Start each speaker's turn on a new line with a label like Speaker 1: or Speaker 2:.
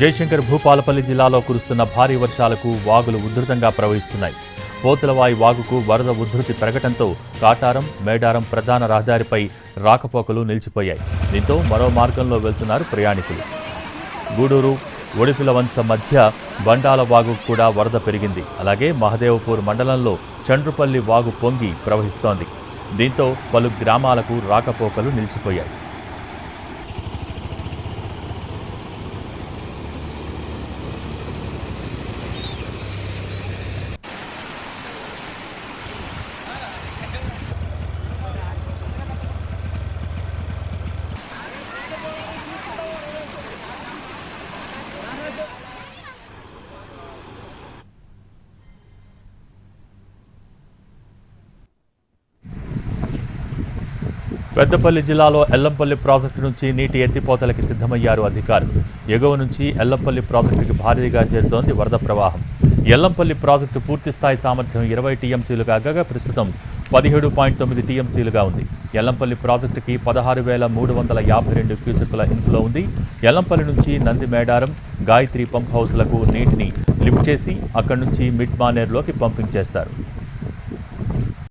Speaker 1: జయశంకర్ భూపాలపల్లి జిల్లాలో కురుస్తున్న భారీ వర్షాలకు వాగులు ఉధృతంగా ప్రవహిస్తున్నాయి. పోతులవాయి వాగుకు వరద ఉధృతి పెరగటంతో కాటారం మేడారం ప్రధాన రహదారిపై రాకపోకలు నిలిచిపోయాయి. దీంతో మరో మార్గంలో వెళ్తున్నారు ప్రయాణికులు. గూడూరు ఒడిపిలవంచ మధ్య బండాల వాగు కూడా వరద పెరిగింది. అలాగే మహదేవపూర్ మండలంలో చండ్రుపల్లి వాగు పొంగి ప్రవహిస్తోంది. దీంతో పలు గ్రామాలకు రాకపోకలు నిలిచిపోయాయి. పెద్దపల్లి జిల్లాలో ఎల్లంపల్లి ప్రాజెక్టు నుంచి నీటి ఎత్తిపోతలకి సిద్ధమయ్యారు అధికారులు. ఎగువ నుంచి ఎల్లంపల్లి ప్రాజెక్టుకి భారీగా చేరుతోంది వరద ప్రవాహం. ఎల్లంపల్లి ప్రాజెక్టు పూర్తి స్థాయి సామర్థ్యం ఇరవై టీఎంసీలు కాగా ప్రస్తుతం పదిహేడు పాయింట్ తొమ్మిది టీఎంసీలుగా ఉంది. ఎల్లంపల్లి ప్రాజెక్టుకి పదహారు వేల మూడు వందల యాభై రెండు క్యూసెక్కుల ఇన్ఫ్లో ఉంది. ఎల్లంపల్లి నుంచి నంది మేడారం గాయత్రి పంప్ హౌస్లకు నీటిని లిఫ్ట్ చేసి అక్కడి నుంచి మిడ్ మానేర్లోకి పంపింగ్ చేస్తారు